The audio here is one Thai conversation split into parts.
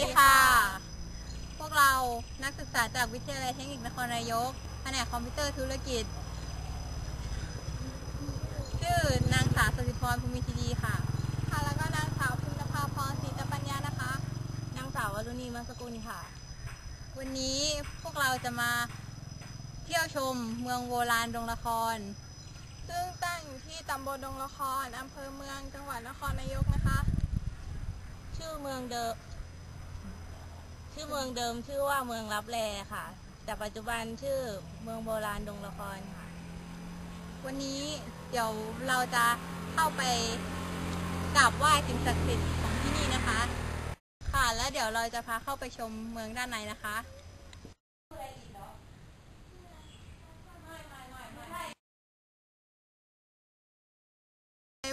ดีค่ะ พวกเรานักศึกษาจากวิทยาลัยเทคนิคนครนายก แผนกคอมพิวเตอร์ธุรกิจ ชื่อนางสาวสติพรภูมิธีดีค่ะ ค่ะ แล้วก็นางสาวพิมพ์ภาพรศรีตปัญญานะคะ นางสาววรุณีมาสกุลค่ะ วันนี้พวกเราจะมาเที่ยวชมเมืองโบราณดงละคร ซึ่งตั้งอยู่ที่ตำบลดงละครอำเภอเมืองจังหวัดนครนายกนะคะ ชื่อเมืองเดิม ชื่อเมืองเดิมชื่อว่าเมืองรับแลค่ะ แต่ปัจจุบันชื่อเมืองโบราณดงละครค่ะ วันนี้เดี๋ยวเราจะเข้าไปกราบไหว้สิ่งศักดิ์สิทธิ์ของที่นี่นะคะ ค่ะแล้วเดี๋ยวเราจะพาเข้าไปชมเมืองด้านในนะคะ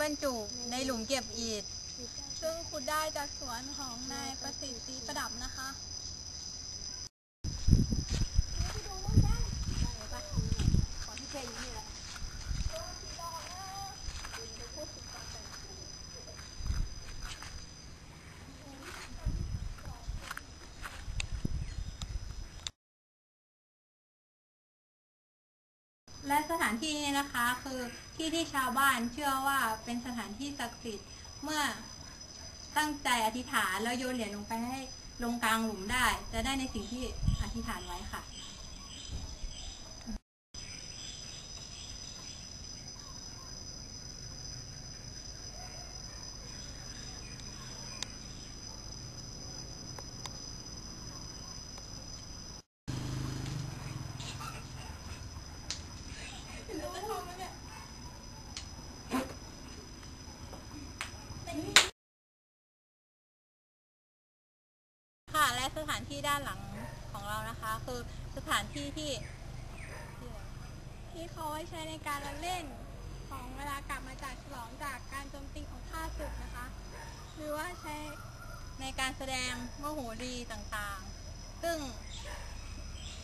บรรจุในหลุมเก็บอิฐ ซึ่งขุดได้จากสวนของนายประสิทธิ์ศรีประดับนะคะและสถานที่นี้นะคะคือที่ที่ชาวบ้านเชื่อว่าเป็นสถานที่ศักดิ์สิทธิ์เมื่อ ตั้งใจอธิษฐานแล้วโยนเหรียญลงไปให้ลงกลางหลุมได้ จะได้ในสิ่งที่อธิษฐานไว้ค่ะ ค่ะและ สถานที่ด้านหลังของเรานะคะ คือสถานที่ที่ ที่เขาไว้ใช้ในการละเล่น ของเวลากลับมาจากฉลองจากการโจมตีของข้าศึกนะคะ หรือว่าใช้ในการแสดงมโหรีต่างๆ ซึ่ง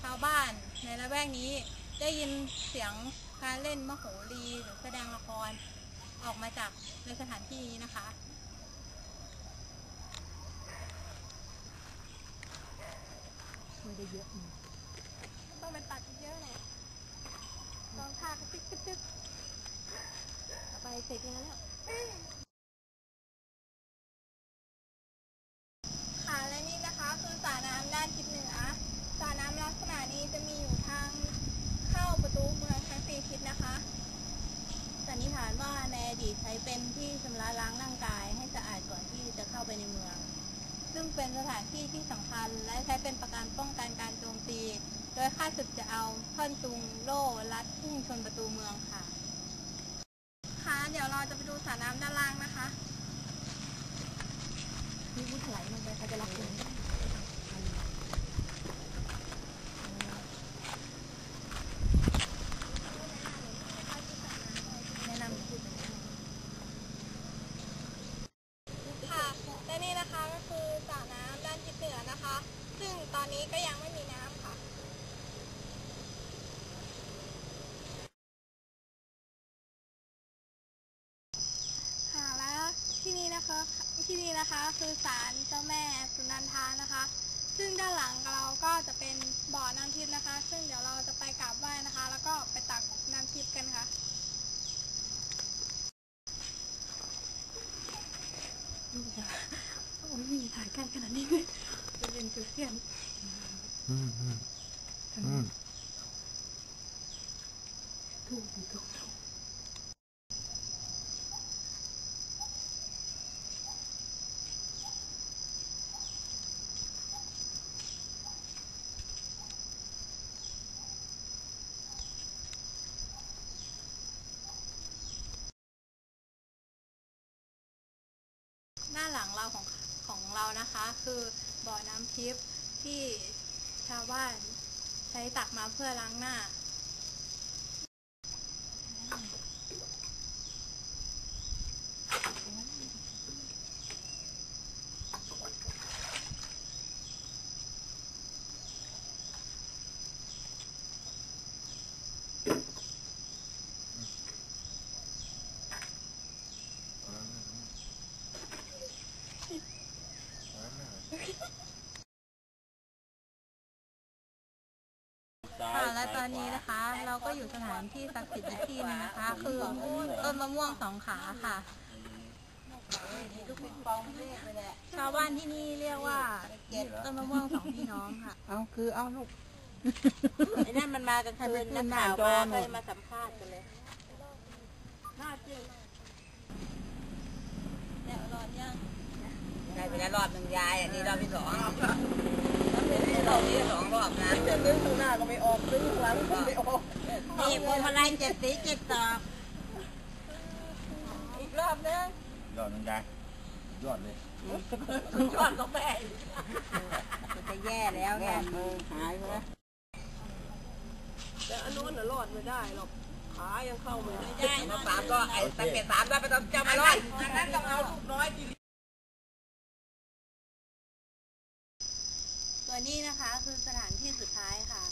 ชาวบ้านในละแวกนี้ได้ยินเสียงการเล่นมโหรีหรือแสดงละครออกมาจากในสถานที่นี้นะคะ ไม่ได้เยอะไหมต้องเป็นตัดเยอะเลยลองพากระตึกกระตึกเอาไปเสร็จงานแล้ว ค่ะและนี่นะคะคือสระน้ำด้านทิศเหนือสระน้ำลักษณะนี้จะมีอยู่ทางเข้าประตูเมืองทั้งสี่ทิศนะคะ สันนิษฐานว่าในอดีตใช้เป็นที่ชำระล้างร่างกายให้สะอาดก่อนที่จะเข้าไปในเมือง ซึ่ง เป็นสถานที่ที่สำคัญ และใช้เป็นประการป้องกันการโจมตี โดยข้าศึกจะเอาท่อนจุงโล่ลัดพุ่งชนประตูเมืองค่ะ ค่ะ เดี๋ยวเราจะไปดูสระน้ำด้านล่างนะคะนี่พูดไหลลงไปใครจะรับคุณแนะนำพูด ค่ะ และนี่นะคะก็คือสระน้ำด้านทิศเหนือนะคะ ซึ่งตอนนี้ก็ยังไม่มีน้ำค่ะ ค่ะ แล้วที่นี่นะคะ ที่นี่นะคะคือศาลเจ้าแม่สุนันทานะคะ ซึ่งด้านหลังเราก็จะเป็นบ่อน้ำทิพย์นะคะ ซึ่งเดี๋ยวเราจะไปกราบไหว้นะคะ แล้วก็ไปตักน้ำทิพย์กันค่ะโอ้ยมีถ่ายใกล้ขนาดนี้เลยจะเรียนจุดเทียนอืมอืมอืมถูกถูก หน้าหลังเราของของเรานะคะ คือบ่อน้ำทิพย์ที่ชาวบ้านใช้ตักมาเพื่อล้างหน้า ค่ะและตอนนี้นะคะ เราก็อยู่สถานที่ศักดิ์สิทธิ์อีกที่หนึงนะคะ คือต้นมะม่วงสองขาค่ะ ชาวบ้านที่นี่เรียกว่าต้นมะม่วงสองพี่น้องค่ะ เอาคือเอาลูก ไอ้นั่นมันมากลางคืนนักข่าวมาก็เลยมาสัมภาษณ์กันเลยได้ไปแล้วรอบหนึ่งยายอันนี้รอบที่สองแล้ว เป็นรอบนี้สองรอบนะจะนึกข้างหน้าก็ไม่ออกนึกข้างหลังก็ไม่ออกนี่พวงมาลัยเจ็ดสีเจ็ดตอกอีกรอบนึงยอดมันได้ยอดเลยยอดก็แม่มันจะแย่แล้วไงหายไปแล้วแต่อันโน้นน่ะรอดไม่ได้หรอกขายังเข้าไม่ได้ได้มาสามก็ไอ้ตั้งแต่สามได้ไปต้องจำมาร้อย ส่วนนี้นะคะคือสถานที่สุดท้ายค่ะ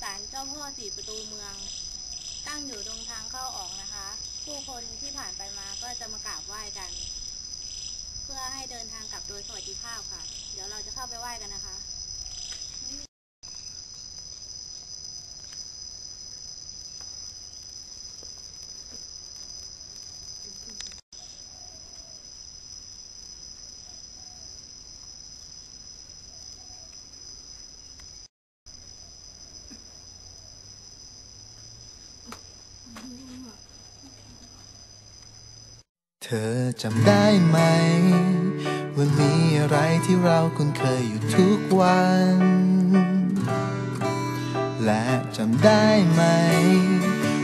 ศาลเจ้าพ่อสี่ประตูเมือง ตั้งอยู่ตรงทางเข้าออกนะคะ ผู้คนที่ผ่านไปมาก็จะมากราบไหว้กัน เพื่อให้เดินทางกลับโดยสวัสดิภาพค่ะ เดี๋ยวเราจะเข้าไปไหว้กันนะคะ เธอจำได้ไหม ว่ามีอะไรที่เราคุ้นเคยอยู่ทุกวัน และจำได้ไหม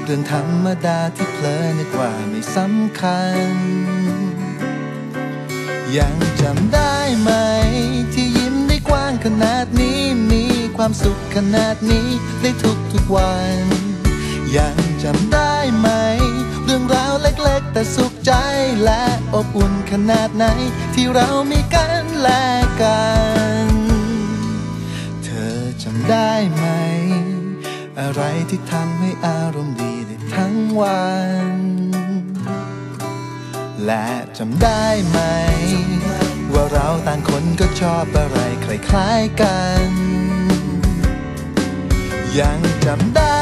เรื่องธรรมดาที่เพลอนึกว่าไม่สำคัญ ยังจำได้ไหม ที่ยิ้มได้กว้างขนาดนี้ มีความสุขขนาดนี้ได้ทุกทุกๆวัน ยังจำได้ไหม เรื่องราวเล็ก ๆ แต่สุ ใจและอบอุ่นขนาดไหน ที่เรามีกันและกัน เธอจำได้ไหม อะไรที่ทำให้อารมณ์ดีได้ทั้งวัน และจำได้ไหม ว่าเราต่างคนก็ชอบอะไรคล้ายๆกัน ยังจำได้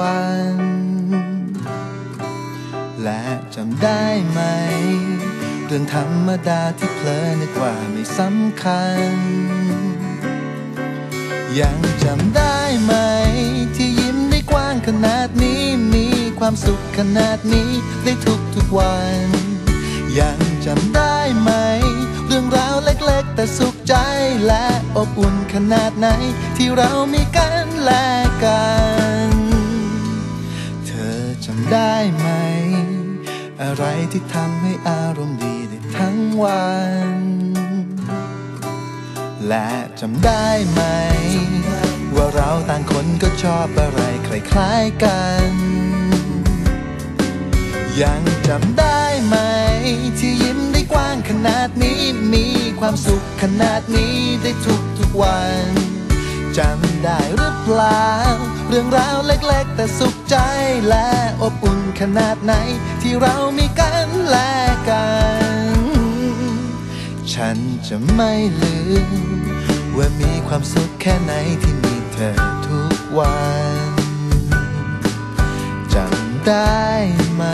วัน และจำได้ไหม เรื่องธรรมดาที่เพลอนึกว่าไม่สำคัญ ยังจำได้ไหม ที่ยิ้มได้กว้างขนาดนี้มีความสุขขนาดนี้ได้ทุกทุกๆวัน ยังจำได้ไหม เรื่องราวเล็กๆ แต่สุขใจและอบอุ่นขนาดไหน ที่เรามีกันและกัน ได้ไหม อะไรที่ทำให้อารมณ์ดีได้ทั้งวัน และจำได้ไหม ว่าเราต่างคนก็ชอบอะไรคล้ายๆกัน ยังจำได้ไหม ที่ยิ้มได้กว้างขนาดนี้ มีความสุขขนาดนี้ได้ทุกทุกๆวัน จำได้หรือเปล่า เรื่องราวเล็กๆ แต่สุขใจและอบอุ่นขนาดไหน ที่เรามีกันและกัน ฉันจะไม่ลืม ว่ามีความสุขแค่ไหนที่มีเธอทุกวัน จำได้ไหม